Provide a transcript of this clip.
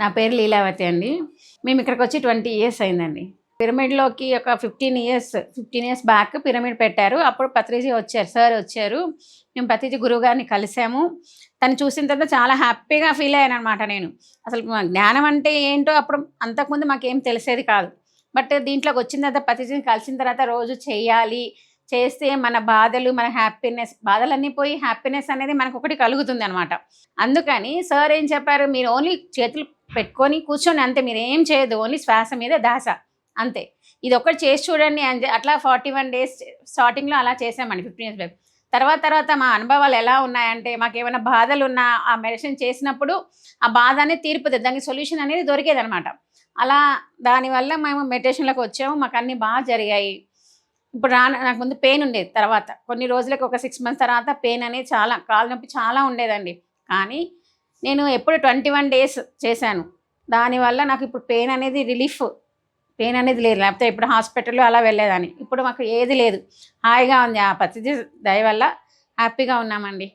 నా పేరు లీలావతి అండి. మేము ఇక్కడికి వచ్చి ట్వంటీ ఇయర్స్ అయిందండి. పిరమిడ్లోకి ఒక fifteen years fifteen years back pyramid పెట్టారు. అప్పుడు పత్రిజీ వచ్చారు సార్ వచ్చారు. మేము పత్రిజీ గురువు గారిని కలిసాము. తను చూసిన తర్వాత చాలా హ్యాపీగా ఫీల్ అయ్యాను అనమాట నేను. అసలు జ్ఞానం అంటే ఏంటో అప్పుడు అంతకుముందు మాకేం తెలిసేది కాదు. బట్ దీంట్లోకి వచ్చిన తర్వాత పత్రిజీని కలిసిన తర్వాత రోజు చేయాలి చేస్తే మన బాధలు మన హ్యాపీనెస్ బాధలన్నీ పోయి హ్యాపీనెస్ అనేది మనకు ఒకటి కలుగుతుంది అనమాట అందుకని సార్ ఏం చెప్పారు మీరు ఓన్లీ చేతులు పెట్టుకొని కూర్చొని అంతే మీరు ఏం చేయదు ఓన్లీ శ్వాస మీద దాస అంతే. ఇది ఒకటి చేసి చూడండి అని అట్లా ఫార్టీ వన్ డేస్ స్టార్టింగ్లో అలా చేసామండి ఫిఫ్టీన్ ఇయర్స్ బ్యాక్. తర్వాత తర్వాత మా అనుభవాలు ఎలా ఉన్నాయంటే మాకు ఏమైనా బాధలు ఉన్నా ఆ మెడిసిన్ చేసినప్పుడు ఆ బాధ అనేది తీరిపోతుంది దానికి సొల్యూషన్ అనేది దొరికేది అనమాట అలా దానివల్ల మేము మెడిటేషన్లోకి వచ్చాము మాకు అన్నీ బాగా జరిగాయి. ఇప్పుడు రా నాకు ముందు పెయిన్ ఉండేది తర్వాత. కొన్ని రోజులకు ఒక సిక్స్ మంత్స్ తర్వాత పెయిన్ అనేది చాలా కాలు నొప్పి చాలా ఉండేదండి. కానీ నేను ఎప్పుడు ట్వంటీ వన్ డేస్ చేశాను. దానివల్ల నాకు ఇప్పుడు పెయిన్ అనేది రిలీఫ్. పెయిన్ అనేది లేదు. లేకపోతే ఇప్పుడు హాస్పిటల్లో అలా వెళ్ళేదాన్ని. ఇప్పుడు మాకు ఏది లేదు. హాయిగా ఉంది. ఆ పద్ధతి దయ వల్ల హ్యాపీగా ఉన్నామండి.